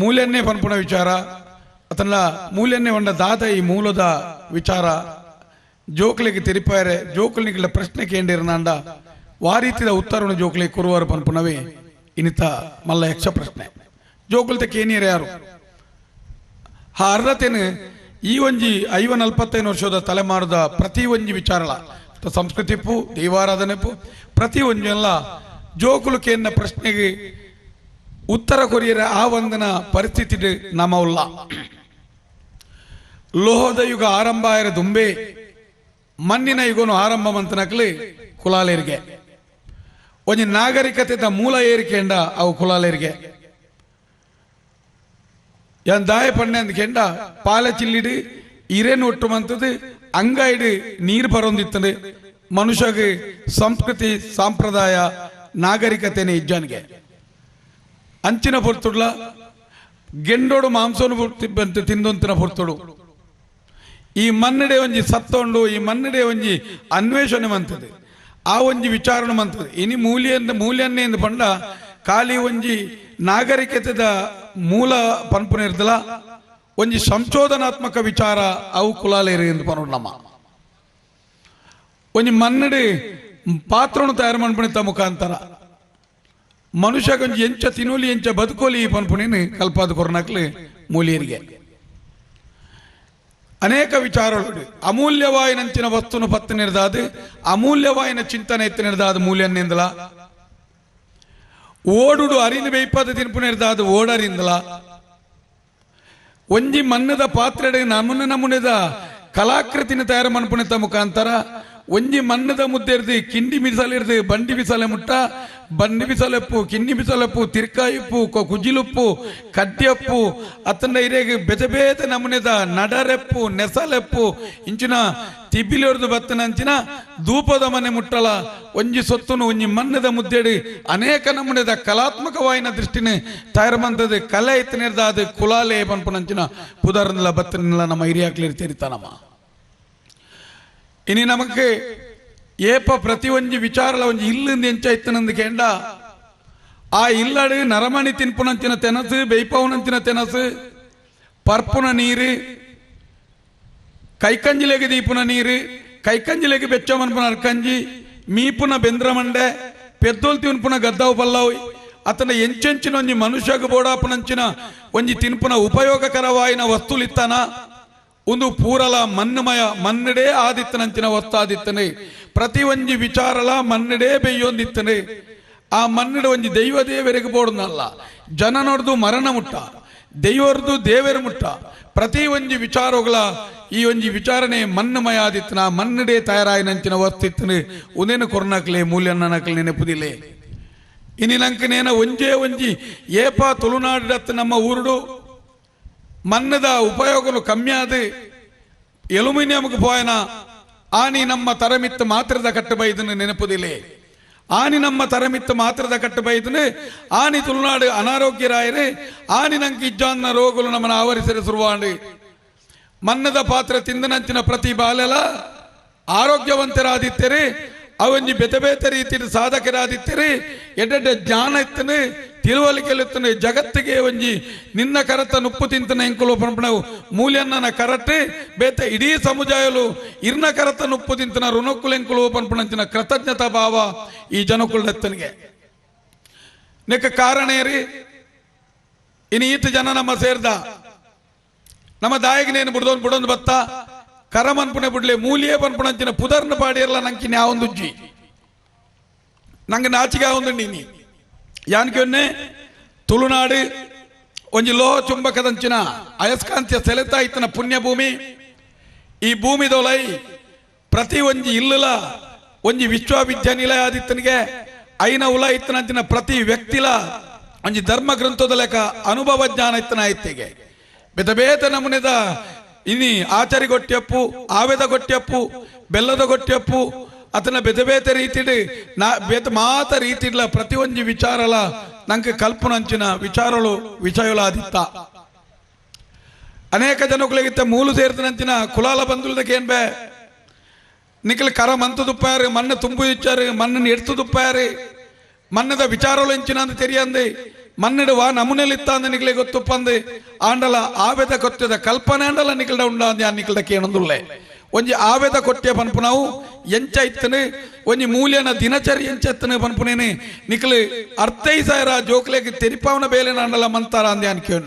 ಮೂಲ್ಯನ್ನೇ ಪನ್ಪುನ ವಿಚಾರ, ಅದನ್ನ ಮೂಲ್ಯನ್ನೇ ಒಂಡ ದಾದ ಈ ಮೂಲದ ವಿಚಾರ. ಜೋಕ್ಲಿಗೆ ತಿರುಪಾರೆ ಜೋಕ್ಲಿಗಳ ಪ್ರಶ್ನೆ ಕೇಂದಿರನಾಂಡ ವಾರೀತಿದ ಉತ್ತರವನ್ನು ಜೋಕ್ಲಿಗೆ ಕುರುವಾರು ಪನ್ಪುನವೇ ಇನಿತ ಮಲ್ಲ ಯಕ್ಷ ಪ್ರಶ್ನೆ. ಜೋಕುಲ್ತ ಕೇನಿಯರ್ ಯಾರು? ಆ ಅರ್ಹತೆನು ಈ ಒಂಜಿ ಐವ ನಲ್ಪತ್ತೈದು ವರ್ಷದ ತಲೆಮಾರದ ಪ್ರತಿ ಒಂಜಿ ವಿಚಾರಲ ಸಂಸ್ಕೃತಿಪ್ಪು, ದೈವಾರಾಧನೆಪ್ಪು, ಪ್ರತಿ ಒಂಜೆಲ್ಲ ಜೋಕುಲು ಕೇಂದ್ರ ಪ್ರಶ್ನೆಗೆ ಉತ್ತರ ಕೊರಿಯರ ಆ ಒಂದನ ಪರಿಸ್ಥಿತಿ ನಮವುಲ್ಲ ಲೋಹದ ಯುಗ ಆರಂಭ ಆಯರ ದುಂಬೆ, ಮಣ್ಣಿನ ಯುಗನು ಆರಂಭ ಮಂತನಕ್ಲಿ ಕುಲಾಲೇರಿಗೆ. ಒಂಜಿ ನಾಗರಿಕತೆದ ಮೂಲ ಏರಿಕೆಂಡ ಅವು ಕುಲಾಲೇರಿಗೆ. ಯಾನ್ ದಾಯ ಪಣ್ಣೆ ಅಂದ್ ಕೆಂಡ, ಪಾಲ ಚಿಲ್ಲಿಡು, ಇರೇನು ಒಟ್ಟು ಅಂಗ ಇಡಿ ನೀರು ಬರೊಂದಿತ್ತಂದು ಮನುಷ್ಯಗೆ ಸಂಸ್ಕೃತಿ, ಸಂಪ್ರದಾಯ, ನಾಗರಿಕತೆನೆ ಇಜ್ಜಾನ್ಗೆ. ಅಂಚಿನ ಪೊರ್ತುಡ್ಲ, ಗೆಂಡೋಡು ಮಾಂಸನು ಬಂತು ತಿಂದೊಂತಿನ ಪೊರ್ತುಡು. ಈ ಮನ್ನಡೆ ಒಂಜಿ ಸತ್ತೊಂಡು, ಈ ಮನ್ನಡೆ ಒಂಜಿ ಅನ್ವೇಷಣೆ ಮಂತದೆ, ಆ ಒಂಜಿ ವಿಚಾರಣೆ ಮಂತದೆ. ಇನಿ ಮೂಲ್ಯ ಮೂಲ್ಯನ್ನೇ ಎಂದು ಪಂಡ ಖಾಲಿ ಒಂಜಿ ನಾಗರಿಕತೆದ ಮೂಲ ಪನ್ಪುನ ಇರ್ದಲ ಒಂಜಿ ಸಂಶೋಧನಾತ್ಮಕ ವಿಚಾರ ಅವು ಕುಲಾಲೇರಿ ಎಂದು ಪನ್ನೋಡು ನಮ್ಮ. ಒಂಜಿ ಮನ್ನಡೆ ಪಾತ್ರನು ತಯಾರು ಮನ್ಪುಣಿತ ಮುಖಾಂತರ. ಮನುಷ್ಯಗೊಂಜಿ ಎಂಚ ತಿನ್ನೋಲಿ ಎಂಚ ಬದುಕೋಲಿ ಈ ಪನ್ಪುಣಿನ ಕಲ್ಪಾದ ಕೊರನಕ್ಲು ಮೂಲಿಯರಿಗೆ ಅನೇಕ ವಿಚಾರಗಳು ಅಮೂಲ್ಯವಾಯಿನಂಚಿನ ವಸ್ತುನು ಪತ್ತು ನಿರ್ದಾದು, ಅಮೂಲ್ಯವಾಯಿನ ಚಿಂತನೆ ಎತ್ತಿ ನಿರ್ದಾದ ಮೂಲ್ಯನ್ನಿಂದಲ. ಓಡುಡು ಅರಿನ ವೈಪದ ತಿನ್ಪು ನಿರ್ದಾದ ಓಡರಿಂದಲ. ಒಂಜಿ ಮಣ್ಣದ ಪಾತ್ರೆಡೆ ನಮೂನೆ ನಮೂನೆದ ಕಲಾಕೃತಿನ ತಯಾರು ಮನ್ಪುಣಿತ ಮುಖಾಂತರ ಒಂಜಿ ಮಣ್ಣದ ಮುದ್ದೆ ಇರ್ದು ಕಿಂಡಿ ಬಿಸಲಿರ್ದು ಬಂಡಿ ಬಿಸಲೆ ಮುಟ್ಟ ಬಂಡಿ ಬಿಸಲೆಪ್ಪು ಕಿಂಡಿ ಬಿಸಲೆಪ್ಪು ತಿರ್ಕಾಯಿಪ್ಪು ಕೊ- ಕುಜಿಲುಪ್ಪು ಕಡ್ಡಿಯಪ್ಪು ಅತ್ತಂಡ ಇರೇಗ ಬೆಜ ಬೇತೆ ನಮೂನೆದ ನಡರೆಪ್ಪು ನೆಸಲೆಪ್ಪು ಇಂಚಿನ ತಿಬ್ಬಿಲಿರ್ದು ಬತ್ತನಂಚಿನ ಧೂಪದ ಮನೆ ಮುಟ್ಟಲ ಒಂಜಿ ಸೊತ್ತುನು ಒಂಜಿ ಮಣ್ಣದ ಮುದ್ದೆಡು ಅನೇಕ ನಮೂನೆದ ಕಲಾತ್ಮಕವಾಯಿನ ದೃಷ್ಟಿನ ತಯಾರು ಮಂತದ ಕಲೆ ಎತ್ತಿನಿರ್ದಾದ ಕುಲಾಲೆ ಪನ್ಪುನಂಚಿನ ಪುದರ್ನಲ ಬತ್ತನಿಲ್ಲ ನಮ್ಮ ಹಿರಿಯಾಕ್ಲಿರ್ ತೆರಿತಾನಮ್ಮ ಇನಿ ನಮಕ್ ಏಪ ಪ್ರತಿ ಒಂಜಿ ವಿಚಾರಲ ಒಂಜಿ ಇಲ್ಲಿಂದ ಎಂಚ ಇತ್ತನಂದು ಕೇಂಡ ಆ ಇಲ್ಲಡು ನರಮಣಿ ತಿನ್ಪುನಂಚಿನ ತೆನಸು ಬೈಪವನಂಚಿನ ತೆನಸು ಪರ್ಪುನ ನೀರು ಕೈಕಂಜಿಲೆಗೆ ದೀಪುನ ನೀರು ಕೈಕಂಜಿಲೆಗೆ ಬೆಚ್ಚಮನ್ಪುನ ಅರ್ಕಂಜಿ ಮೀಪುನ ಬೆಂದ್ರಮಂಡೆ ಪೆದ್ದೋಲ್ ತಿನ್ಪುನ ಗದ್ದವು ಪಲ್ಲವು ಅತನ ಎಂಚೆಂಚಿನ ಒಂಜಿ ಮನುಷ್ಯಗ ಬೋಡಾಪುನಂಚಿನ ಒಂಜಿ ತಿನ್ಪುನ ಉಪಯೋಗಕರವಾಯಿನ ವಸ್ತುಲಿತ್ತಾನ ಒಂದು ಪೂರಲ ಮನ್ನಮಯ ಮನ್ನಡೆ ಆದಿತ್ತನಂಚಿನ ವಸ್ತಾದಿತ್ತನೆ. ಪ್ರತಿ ಒಂಜಿ ವಿಚಾರಲ ಮನ್ನಡೆ ಬೆಯ್ಯೊಂದಿತ್ತನೆ. ಆ ಮನ್ನಡೆ ಒಂಜಿ ದೈವ ದೇವರಿಗೆ ಬೋಡುನಲ್ಲ ಜನ ನೋಡ್ದು ಮರಣ ಮುಟ್ಟ, ದೈವರ್ದು ದೇವರ ಮುಟ್ಟ. ಪ್ರತಿ ಒಂಜಿ ವಿಚಾರಗಳ ಈ ಒಂಜಿ ವಿಚಾರಣೆ ಮನ್ನಮಯ ಆದಿತ್ತನ ಮನ್ನಡೆ ತಯಾರಾಯಿನಂಚಿನ ವಸ್ತಿತ್ತನೆ. ಉನೇನು ಕೊರ್ನಕ್ಲೆ ಮೂಲ್ಯನ್ನ ನಕಲೆ ನೆನಪುದಿಲೆ. ಇನಿ ಒಂಜೇ ಒಂಜಿ ಏಪ ತುಳುನಾಡತ್ ನಮ್ಮ ಊರುಡು ಉಪಯೋಗನು ಕಮ್ಮಿ ಆದ. ಎಲ್ಯೂಮಿನಿಯಂಗೆ ಪೋಯನ, ಆನಿ ನಮ್ಮ ತರಮಿತ್ತು ಮಾತ್ರದ ಕಟ್ಟು ಬೈದನು ನೆನಪುದಿಲೆ. ಆನಿ ನಮ್ಮ ತರಮಿತ್ತು ಮಾತ್ರದ ಕಟ್ಟು ಬೈದನು, ಆನಿ ತುಳುನಾಡು ಅನಾರೋಗ್ಯರಾಯರೆ ಆನಿ ನಂಗೆ ಇಜ್ಜಾನ್ನ ರೋಗಗಳು ನಮ್ಮನ್ನು ಆವರಿಸಿದ ಸುರುವಾಂಡು. ಮನ್ನದ ಪಾತ್ರ ತಿಂದನಂಚಿನ ಪ್ರತಿ ಬಾಲೆಲ, ಆರೋಗ್ಯವಂತರಾದಿತ್ತರೆ ಅವೊಂಜಿ ಬೆತೆ ಬೇತೆ ರೀತಿಯ ಸಾಧಕರಾದಿತ್ತರೆ ಎಡೆಡೆ ಜ್ಞಾನ ಇತ್ತನೆ ತಿಳುವಳಿಕೆಲಿತ್ತನೆ ಜಗತ್ತಿಗೆ ಒಂಜಿ ನಿನ್ನ ಕರತ ನುಪ್ಪು ತಿಂತನ ಎಂಕುಲು ಪಂಪಣವು ಮೂಲ್ಯನ್ನ ಕರಟೆ, ಬೇತೆ ಇಡೀ ಸಮುದಾಯಲು ಇರ್ನ ಕರತ ನುಪ್ಪು ತಿಂತನ ಎಂಕುಲು ಪಂಪಣಂಚಿನ ಕೃತಜ್ಞತಾ ಭಾವ ಈ ಜನಕುಲದತ್ತನಿಗೆ. ನೆಕ್ಕ ಕಾರಣ ಏರಿ? ಇನ್ನು ಈತ ಜನ ನಮ್ಮ ಸೇರ್ದ. ನಮ್ಮ ದಾಯಿಗನೇನು ಬಿಡದೊಂದು ಬಿಡೊಂದು ಬತ್ತ? ಕರಮನ್ಪುಣೆ ಬಿಡ್ಲೆ, ಮೂಲಿಯೇ ಪನ್ಪುಣಂಚಿನ ಪುದರ್ನ ಪಾಡಿಯರ್ಲ ನಂಕಿನ ಯಾವೊಂದುಜ್ಜಿ ನಂಗೆ ನಾಚಿಗೆ ಆವೊಂದು ನೀನಿ ಯಾನ್ಕೊನ್ನೆ ತುಳುನಾಡು, ಒಂಜಿ ಲೋಹ ಚುಂಬಕದಂಚಿನ ಅಯಸ್ಕಾಂತ್ಯ ಸೆಲೆತ ಇತ್ತನ ಪುಣ್ಯ ಭೂಮಿ ಈ ಭೂಮಿದೊಲೈ ಪ್ರತಿ ಒಂಜಿ ಇಲ್ಲಲ, ಒಂಜಿ ವಿಶ್ವವಿದ್ಯಾನಿಲಯ ಆದಿತ್ತನಿಗೆ, ಐನ ಉಲ ಇತ್ತನಂಚಿನ ಪ್ರತಿ ವ್ಯಕ್ತಿಲ, ಒಂಜಿ ಧರ್ಮ ಗ್ರಂಥದ ಲೆಕ್ಕ ಅನುಭವ ಜ್ಞಾನ ಇತ್ತನ ಐತಿಗೆ ಬೇತ ಬೇತ ನಮೂನೆದ, ಇನಿ ಆಚಾರಿ ಗೊಟ್ಟೆಪ್ಪು ಆವೆದ ಗೊಟ್ಟೆಪ್ಪು ಬೆಲ್ಲದ ಗೊಟ್ಟೆಪ್ಪು ಅತನ ಬೇತೆ ಬೇತೆ ರೀತಿಡ್ ನಾ ಬೇತ ಮಾತ ರೀತಿಡ್ಲ ಪ್ರತಿ ಒಂಜಿ ವಿಚಾರಲ ನಂಗೆ ಕಲ್ಪನಂಚಿನ ವಿಚಾರಗಳು ವಿಷಯಗಳು ಆದಿತ್ತ ಅನೇಕ ಜನಗಳಿಗಿತ್ತ ಮೂಲು ಸೇರ್ತನಂಚಿನ ಕುಲಾಲ ಬಂಧುಲ್ದಕ್ಕೆ ಏನ್ ಬೇ? ನಿಖಲ್ ಕರ ಮಂತು ಮಣ್ಣು ತುಂಬು ಇಚ್ಚಾರು, ಮಣ್ಣನ್ನು ಎಡ್ತು ದುಪ್ಪಾರಿ ಮಣ್ಣದ ವಿಚಾರಗಳು ಇಂಚಿನ ಅಂತ ತೆರಿಯಂದೆ ಮನ್ನಿಡುವ ನಮೂನೆಲಿತ್ತಾಂದ ನಿಕ್ಲೆ ಗೊತ್ತುಪ್ಪಂದು, ಆಂಡಲ ಆವೆದ ಕೊತ್ತದ ಕಲ್ಪನೆ ಆಂಡಲ ನಿಕಲ್ಡ ಉಂಡಾಂದ ಆ ನಿಕಲ್ಡ ಕೇಳಂದುಲ್ಲೆ ಒಂಜಿ ಆವೆದ ಕೊಟ್ಟೆ ಪನ್ಪು ನಾವು ಎಂಚ ಇತ್ತನು ಒಂಜಿ ಮೂಲ್ಯನ ದಿನಚರಿ ಎಂಚ ಎತ್ತನು ಪನ್ಪುನೇನು ನಿಕಲು ಅರ್ಥೈಸಾಯರ ಜೋಕ್ಲೆಗೆ ತೆರಿಪಾವನ ಬೇಲೆನ ಆಂಡಲ ಮಂತಾರ ಅಂದೆ ಅನ್ಕೆ